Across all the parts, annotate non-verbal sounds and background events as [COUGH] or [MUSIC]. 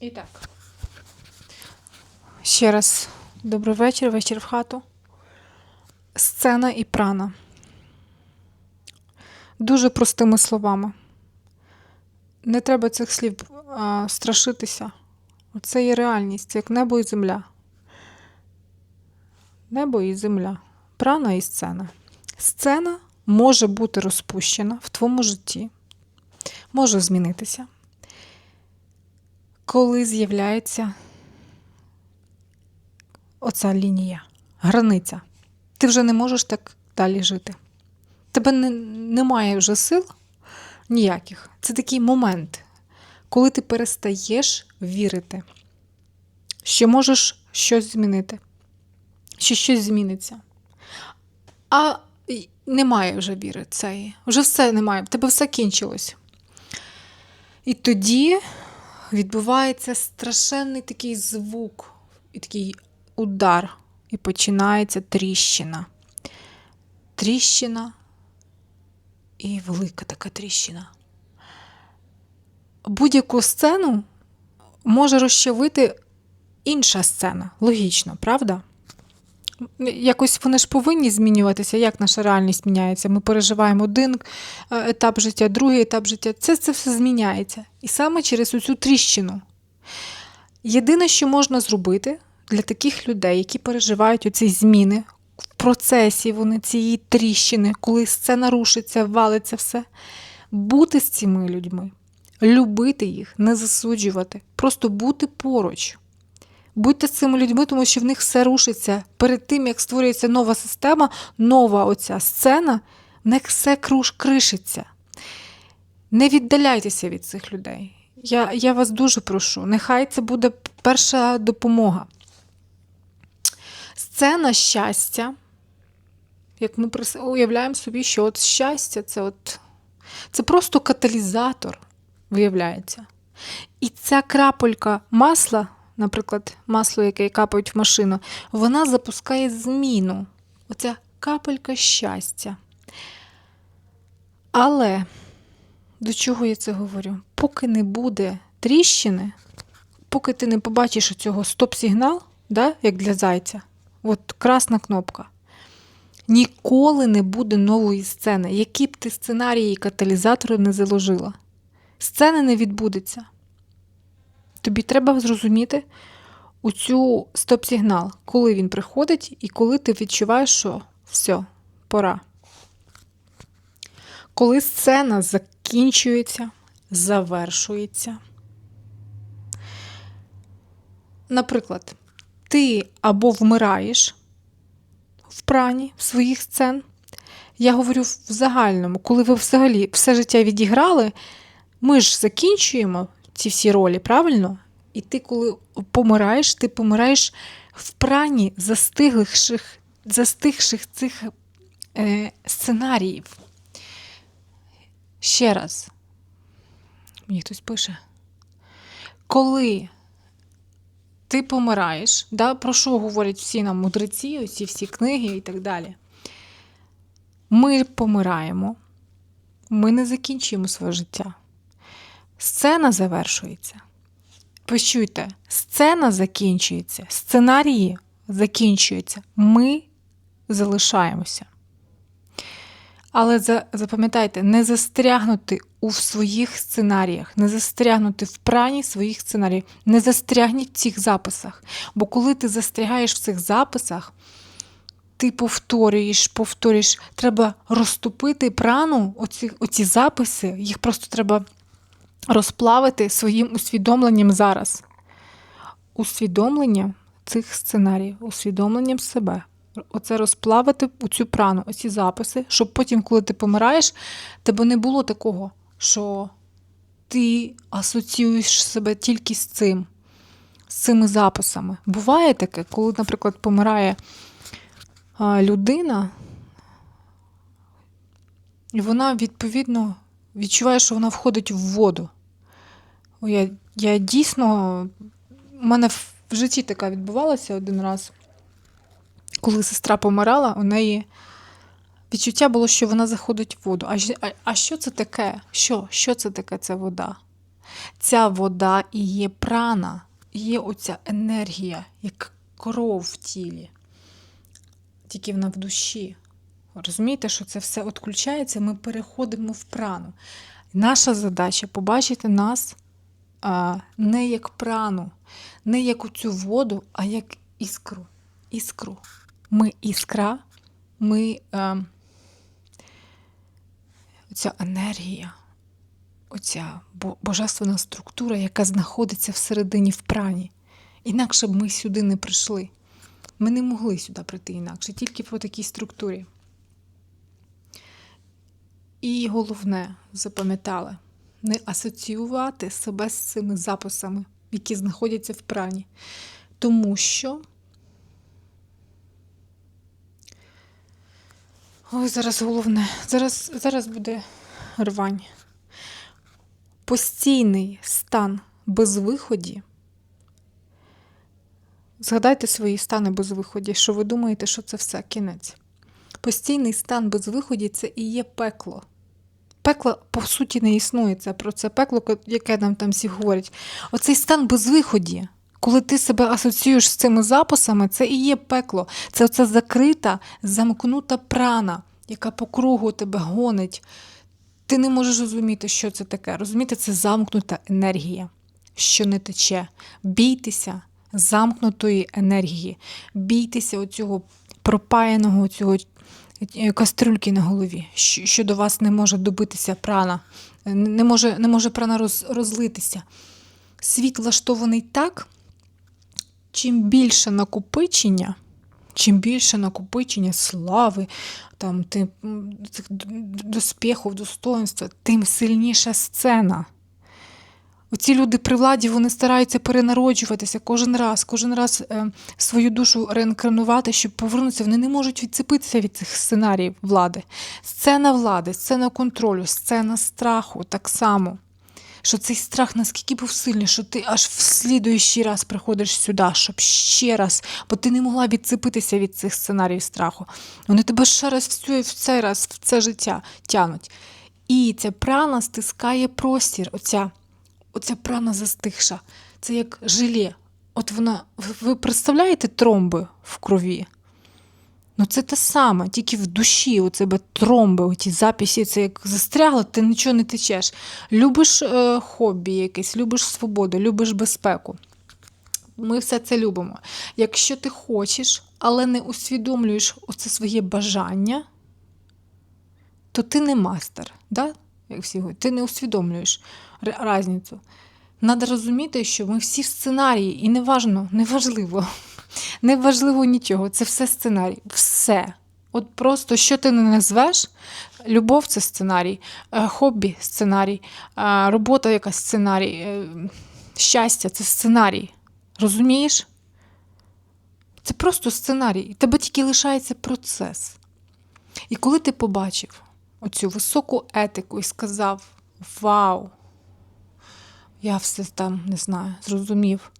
І так. Ще раз добрий вечір, вечір в хату. Сцена і прана. Дуже простими словами. Не треба цих слів а, страшитися. Це є реальність, як небо і земля. Небо і земля. Прана і сцена. Сцена може бути розпущена в твоєму житті, може змінитися, коли з'являється оця лінія, границя. Ти вже не можеш так далі жити. Тебе не, немає вже сил ніяких. Це такий момент, коли ти перестаєш вірити, що можеш щось змінити, що щось зміниться. А немає вже віри цієї. Вже все немає, в тебе все кінчилось. І тоді відбувається страшенний такий звук, і такий удар, і починається тріщина. Тріщина і велика така тріщина. Будь-яку сцену може розчавити інша сцена. Логічно, правда? Якось вони ж повинні змінюватися, як наша реальність міняється. Ми переживаємо один е, етап життя, другий етап життя. Це, це все зміняється. І саме через цю тріщину. Єдине, що можна зробити для таких людей, які переживають оці зміни в процесі вони цієї тріщини, коли сцена рушиться, валиться все, бути з цими людьми, любити їх, не засуджувати, просто бути поруч. Будьте з цими людьми, тому що в них все рушиться. Перед тим, як створюється нова система, нова оця сцена, в них все круш кришиться. Не віддаляйтеся від цих людей. Я, я вас дуже прошу, нехай це буде перша допомога. Сцена щастя, як ми уявляємо собі, що от щастя це, от, це просто каталізатор, виявляється. І ця крапелька масла, наприклад, масло, яке капають в машину, вона запускає зміну. Оця капелька щастя. Але до чого я це говорю? Поки не буде тріщини, поки ти не побачиш цього стоп-сигнал, да, як для зайця, от красна кнопка. Ніколи не буде нової сцени, які б ти сценарії і каталізатори не заложила. Сцени не відбудеться. Тобі треба зрозуміти оцю стоп-сигнал, коли він приходить і коли ти відчуваєш, що все, пора. Коли сцена закінчується, завершується. Наприклад, ти або вмираєш в прані своїх сцен. Я говорю в загальному, коли ви взагалі все життя відіграли, ми ж закінчуємо ці всі ролі, правильно? І ти, коли помираєш, ти помираєш в прані застиглих, застигших цих е, сценаріїв. Ще раз. Мені хтось пише. Коли ти помираєш, да, про що говорять всі нам мудреці, оці всі книги і так далі. Ми помираємо, ми не закінчуємо своє життя. Сцена завершується. Почуйте, сцена закінчується, сценарії закінчуються, ми залишаємося. Але за- запам'ятайте, не застрягнути у своїх сценаріях, не застрягнути в прані своїх сценаріїв, не застрягніть в цих записах. Бо коли ти застрягаєш в цих записах, ти повторюєш, повторюєш, треба розтопити прану, оці, оці записи, їх просто треба розплавити своїм усвідомленням зараз. Усвідомленням цих сценаріїв, усвідомленням себе. Оце розплавити у цю прану, оці записи, щоб потім, коли ти помираєш, тебе не було такого, що ти асоціюєш себе тільки з цим, з цими записами. Буває таке, коли, наприклад, помирає людина, і вона, відповідно, відчуває, що вона входить в воду. Я, я дійсно, у мене в житті така відбувалася один раз, коли сестра помирала, у неї відчуття було, що вона заходить в воду. А, а, а що це таке? Що? Що це таке ця вода? Ця вода і є прана, є оця енергія, як кров в тілі. Тільки вона в душі. Розумієте, що це все відключається, ми переходимо в прану. Наша задача побачити нас а, не як прану, не як оцю воду, а як іскру. Іскру. Ми іскра, ми а, оця енергія, оця божественна структура, яка знаходиться всередині в прані. Інакше б ми сюди не прийшли. Ми не могли сюди прийти інакше, тільки по такій структурі. І головне, запам'ятали, не асоціювати себе з цими записами, які знаходяться в прані. Тому що. Ой, зараз головне. Зараз, зараз буде рвань. Постійний стан безвиході. Згадайте свої стани безвиході, що ви думаєте, що це все кінець. Постійний стан безвиході це і є пекло. Пекло, по суті, не існує. Це про це пекло, яке нам там всі говорять. Оцей стан безвиході, коли ти себе асоціюєш з цими записами, це і є пекло. Це оця закрита, замкнута прана, яка по кругу тебе гонить. Ти не можеш розуміти, що це таке. Розумієте, це замкнута енергія, що не тече. Бійтеся замкнутої енергії, бійтеся оцього пропаяного цього кастрюльки на голові, що, до вас не може добитися прана, е, не може, не може прана роз, розлитися. Світ влаштований так, чим більше накопичення, чим більше накопичення слави, там, тим, м, цих д- д- доспіхів, достоинства, тим сильніша сцена. Оці люди при владі вони стараються перенароджуватися кожен раз, кожен раз е, свою душу реінкарнувати, щоб повернутися. Вони не можуть відцепитися від цих сценаріїв влади. Сцена влади, сцена контролю, сцена страху так само. Що цей страх наскільки був сильний, що ти аж в слідуючий раз приходиш сюди, щоб ще раз, бо ти не могла відцепитися від цих сценаріїв страху. Вони тебе ще раз в цю- в цей раз, в це життя тянуть. І ця прана стискає простір. Оця оця прана застигша. Це як желе. От вона, ви- представляєте тромби в крові? Ну це те саме, тільки в душі у тебе тромби, оті записі, це як застрягло, ти нічого не течеш. Любиш е, хобі якесь, любиш свободу, любиш безпеку. Ми все це любимо. Якщо ти хочеш, але не усвідомлюєш оце своє бажання, то ти не мастер. Да? Як всі говорять, ти не усвідомлюєш різницю. Надо розуміти, що ми всі сценарії, і неважно, неважливо. [LAUGHS] Неважливо нічого, це все сценарій. Все. От просто що ти не назвеш, любов це сценарій, е, хобі сценарій, е, робота якась сценарій, е, щастя це сценарій. Розумієш? Це просто сценарій. Тебе тільки лишається процес. І коли ти побачив оцю високу етику і сказав: Вау! Я все там не знаю, зрозумів.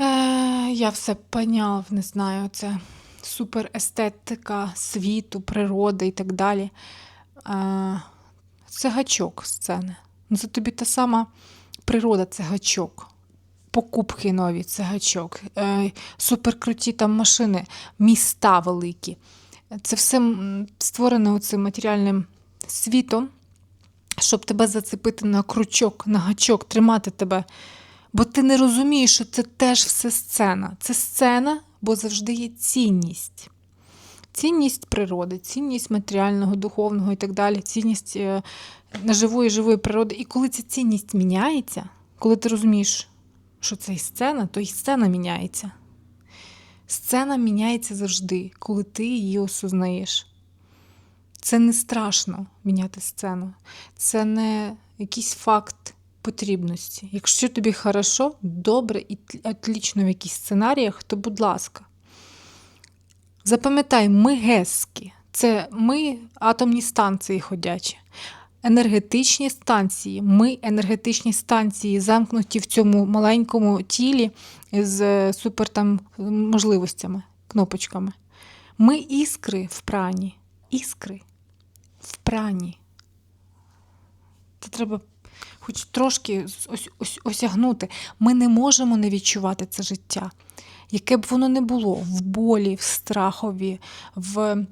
Е, я все поняв, не знаю, це суперестетика світу, природи і так далі. Е, це гачок сцени. Ну, Це тобі та сама природа це гачок. Покупки нові це гачок. Е, суперкруті там машини, міста великі. Це все створено цим матеріальним світом, щоб тебе зацепити на крючок, на гачок, тримати тебе. Бо ти не розумієш, що це теж все сцена. Це сцена, бо завжди є цінність. Цінність природи, цінність матеріального, духовного і так далі, цінність е, неживої живої природи. І коли ця цінність міняється, коли ти розумієш, що це і сцена, то і сцена міняється. Сцена міняється завжди, коли ти її осознаєш. Це не страшно міняти сцену. Це не якийсь факт потрібності. Якщо тобі хорошо, добре і отлично в якихось сценаріях, то будь ласка. Запам'ятай, ми гески. Це ми атомні станції ходячі. Енергетичні станції. Ми енергетичні станції, замкнуті в цьому маленькому тілі з супер там можливостями, кнопочками. Ми іскри в прані. Іскри в прані. Це треба хоч трошки ось, ось, осягнути. Ми не можемо не відчувати це життя. Яке б воно не було в болі, в страхові, в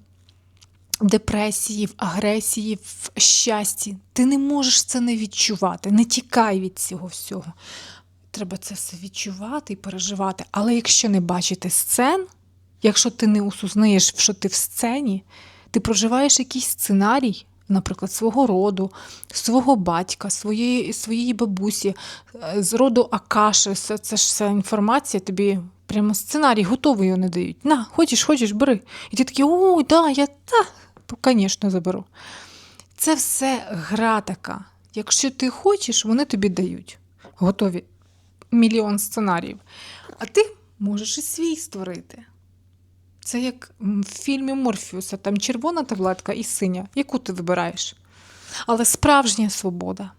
депресії, в агресії, в щасті. Ти не можеш це не відчувати. Не тікай від цього всього. Треба це все відчувати і переживати. Але якщо не бачити сцен, якщо ти не усузнаєш, що ти в сцені, ти проживаєш якийсь сценарій, наприклад, свого роду, свого батька, своєї своєї бабусі, е, з роду Акаши, все, це ж вся інформація, тобі прямо сценарій готовий його не дають. На, хочеш, хочеш, бери. І ти такий, о, да, я та, звісно, заберу. Це все гра така. Якщо ти хочеш, вони тобі дають. Готові мільйон сценаріїв. А ти можеш і свій створити. Це як в фільмі Морфіуса, там червона таблетка і синя. Яку ти вибираєш? Але справжня свобода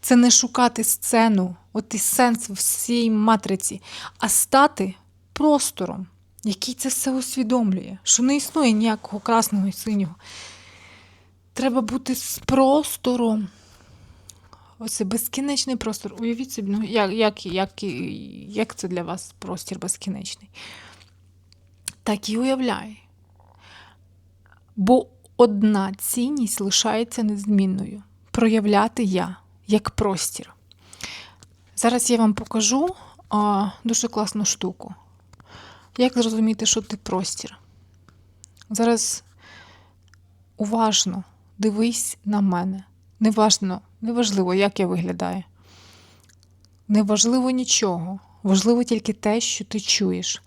це не шукати сцену, от і сенс всієї матриці, а стати простором, який це все усвідомлює, що не існує ніякого красного і синього. Треба бути з простором. Оце безкінечний простор. Уявіть собі, ну, як, як, як, як це для вас простір безкінечний? Так і уявляй. Бо одна цінність лишається незмінною проявляти я як простір. Зараз я вам покажу а, дуже класну штуку. Як зрозуміти, що ти простір? Зараз уважно дивись на мене. Неважно, неважливо, як я виглядаю. Неважливо нічого. Важливо тільки те, що ти чуєш.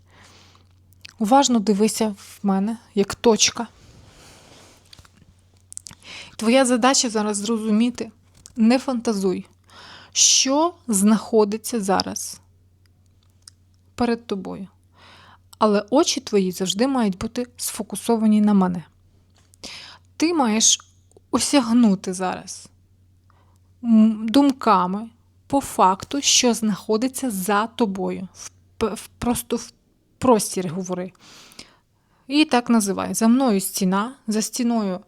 Уважно дивися в мене як точка. Твоя задача зараз зрозуміти, не фантазуй, що знаходиться зараз перед тобою. Але очі твої завжди мають бути сфокусовані на мене. Ти маєш осягнути зараз думками по факту, що знаходиться за тобою. Просто в простір говори. І так називай. За мною стіна, за стіною,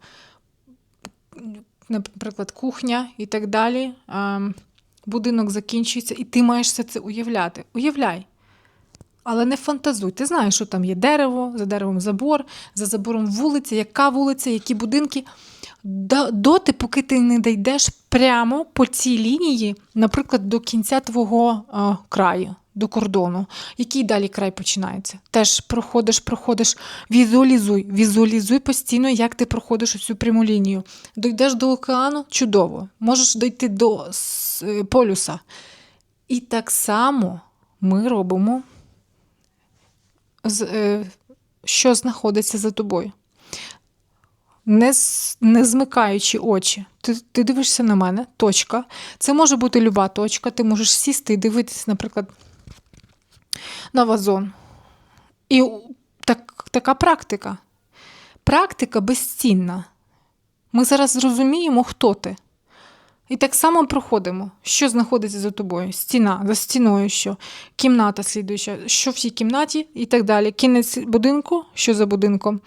наприклад, кухня і так далі. Ем, Будинок закінчується, і ти маєш все це уявляти. Уявляй. Але не фантазуй. Ти знаєш, що там є дерево, за деревом забор, за забором вулиця, яка вулиця, які будинки. Доти, поки ти не дійдеш прямо по цій лінії, наприклад, до кінця твого е, краю, до кордону. Який далі край починається? Теж проходиш, проходиш, візуалізуй, візуалізуй постійно, як ти проходиш цю пряму лінію. Дійдеш до океану чудово. Можеш дійти до полюса. І так само ми робимо, що знаходиться за тобою. Не, не змикаючи очі. Ти, ти дивишся на мене, точка. Це може бути люба точка. Ти можеш сісти і дивитися, наприклад, на вазон. І так, така практика. Практика безцінна. Ми зараз зрозуміємо, хто ти. І так само проходимо, що знаходиться за тобою. Стіна, за стіною, що кімната слідуюча, що в цій кімнаті і так далі. Кінець будинку, що за будинком,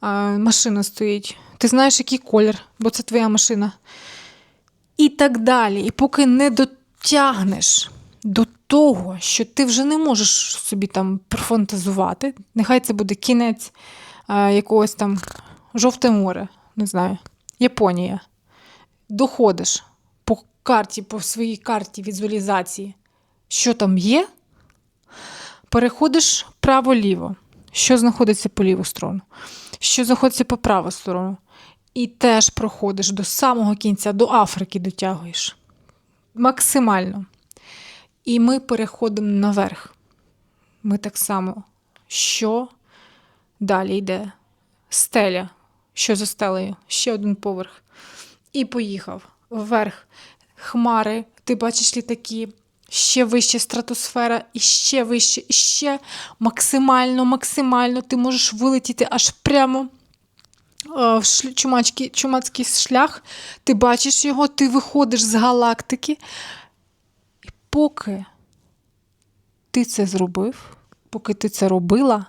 а, машина стоїть. Ти знаєш, який колір, бо це твоя машина. І так далі. І поки не дотягнеш до того, що ти вже не можеш собі там профантазувати, нехай це буде кінець а, якогось там жовте море, не знаю, Японія. Доходиш карті, по своїй карті візуалізації, що там є, переходиш право-ліво, що знаходиться по ліву сторону, що знаходиться по праву сторону. І теж проходиш до самого кінця, до Африки дотягуєш. Максимально. І ми переходимо наверх. Ми так само, що далі йде? Стеля. Що за стелею? Ще один поверх. І поїхав вверх. Хмари, ти бачиш літаки, ще вище стратосфера, і ще вище, і ще максимально, максимально ти можеш вилетіти аж прямо е, в чумацький, чумацький шлях. Ти бачиш його, ти виходиш з галактики. І поки ти це зробив, поки ти це робила,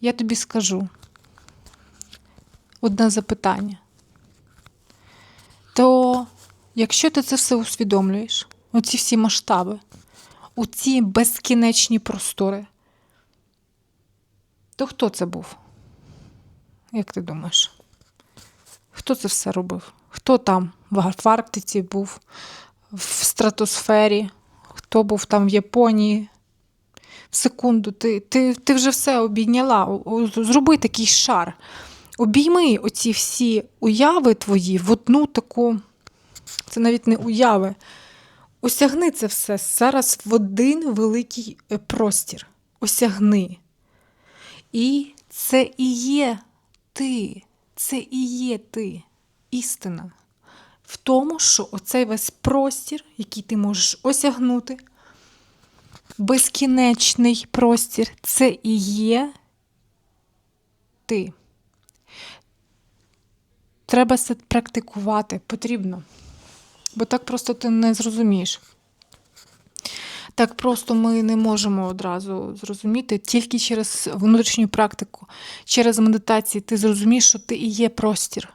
я тобі скажу одне запитання. То якщо ти це все усвідомлюєш, оці всі масштаби, оці безкінечні простори, то хто це був? Як ти думаєш? Хто це все робив? Хто там в Арктиці був, в стратосфері, хто був там в Японії? В секунду, ти, ти, ти вже все обійняла. Зроби такий шар. Обійми оці всі уяви твої в одну таку, це навіть не уяви. Осягни це все зараз в один великий е, простір. Осягни. І це і є ти. Це і є ти. Істина. В тому, що оцей весь простір, який ти можеш осягнути, безкінечний простір, це і є ти. Треба це практикувати, потрібно. Бо так просто ти не зрозумієш. Так просто ми не можемо одразу зрозуміти тільки через внутрішню практику, через медитацію ти зрозумієш, що ти і є простір.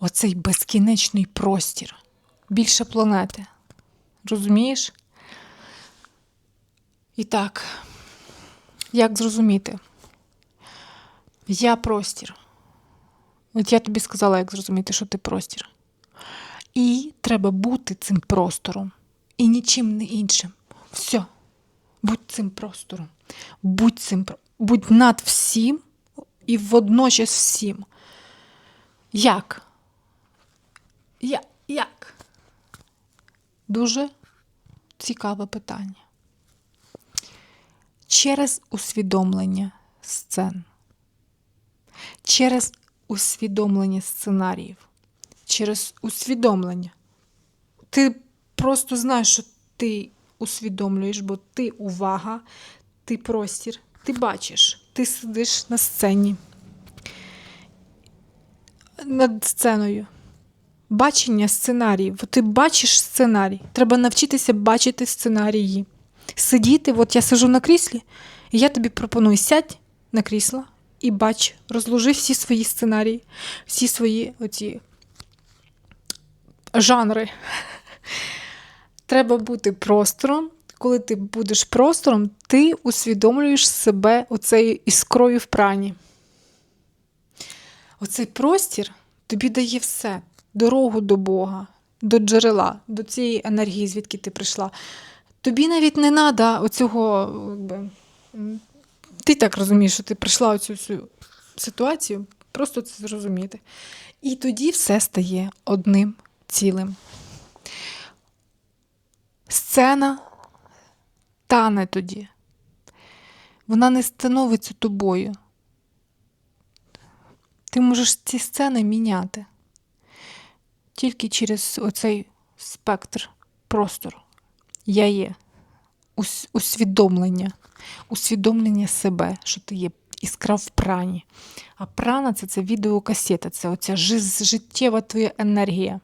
Оцей безкінечний простір. Більше планети. Розумієш? І так, як зрозуміти? Я простір. От я тобі сказала, як зрозуміти, що ти простір. І треба бути цим простором. І нічим не іншим. Все. Будь цим простором. Будь цим будь над всім і водночас всім. Як? Я, як? Дуже цікаве питання. Через усвідомлення сцен, через усвідомлення сценаріїв, через усвідомлення. Ти просто знаєш, що ти усвідомлюєш, бо ти увага, ти простір, ти бачиш, ти сидиш на сцені, над сценою. Бачення сценаріїв. Ти бачиш сценарій. Треба навчитися бачити сценарії. Сидіти, от я сижу на кріслі, і я тобі пропоную сядь на крісло і бач, розложи всі свої сценарії, всі свої оці жанри. Треба бути простором. Коли ти будеш простором, ти усвідомлюєш себе оцею іскрою в прані. Оцей простір тобі дає все: дорогу до Бога, до джерела, до цієї енергії, звідки ти прийшла. Тобі навіть не треба оцього, якби, ти так розумієш, що ти прийшла у цю всю ситуацію, просто це зрозуміти. І тоді все стає одним цілим. Сцена тане тоді. Вона не становиться тобою. Ти можеш ці сцени міняти тільки через оцей спектр простору. Я є. Усвідомлення, усвідомлення себе, що ти є іскра в прані. А прана це, це відеокасета, це оця життєва твоя енергія.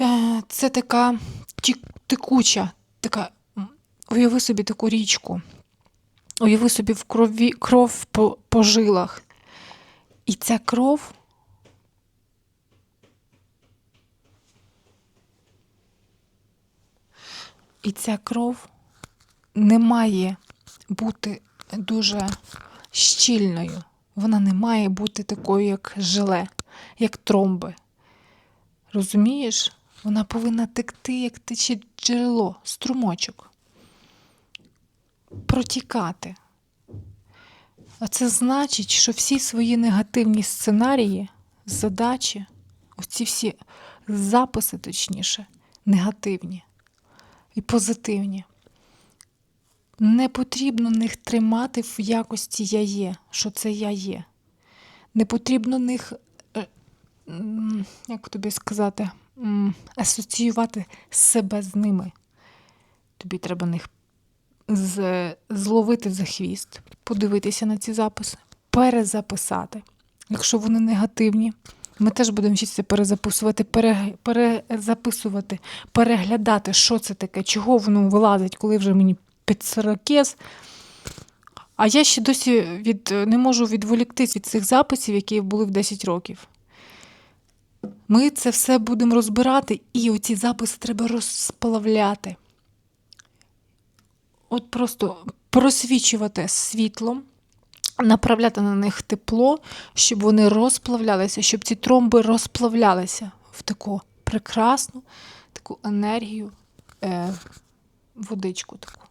Е, Це така текуча, така, уяви собі таку річку. Уяви собі в крові, кров по, по жилах. І ця кров І ця кров не має бути дуже щільною. Вона не має бути такою, як желе, як тромби. Розумієш? Вона повинна текти, як тече джерело, струмочок. Протікати. А це значить, що всі свої негативні сценарії, задачі, оці всі записи, точніше, негативні і позитивні. Не потрібно них тримати в якості я є, що це я є. Не потрібно них, е, як тобі сказати, асоціювати себе з ними. Тобі треба них з, зловити за хвіст, подивитися на ці записи, перезаписати. Якщо вони негативні, ми теж будемо вчитися перезаписувати, пере, перезаписувати, переглядати, що це таке, чого воно вилазить, коли вже мені під сорокез. А я ще досі від, не можу відволіктись від цих записів, які були в 10 років. Ми це все будемо розбирати, і оці записи треба розплавляти. От просто просвічувати світлом, направляти на них тепло, щоб вони розплавлялися, щоб ці тромби розплавлялися в таку прекрасну таку енергію, е, водичку таку.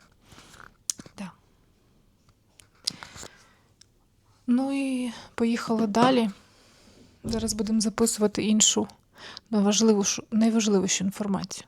Ну і поїхали далі. Зараз будемо записувати іншу, найважливішу, найважливішу інформацію.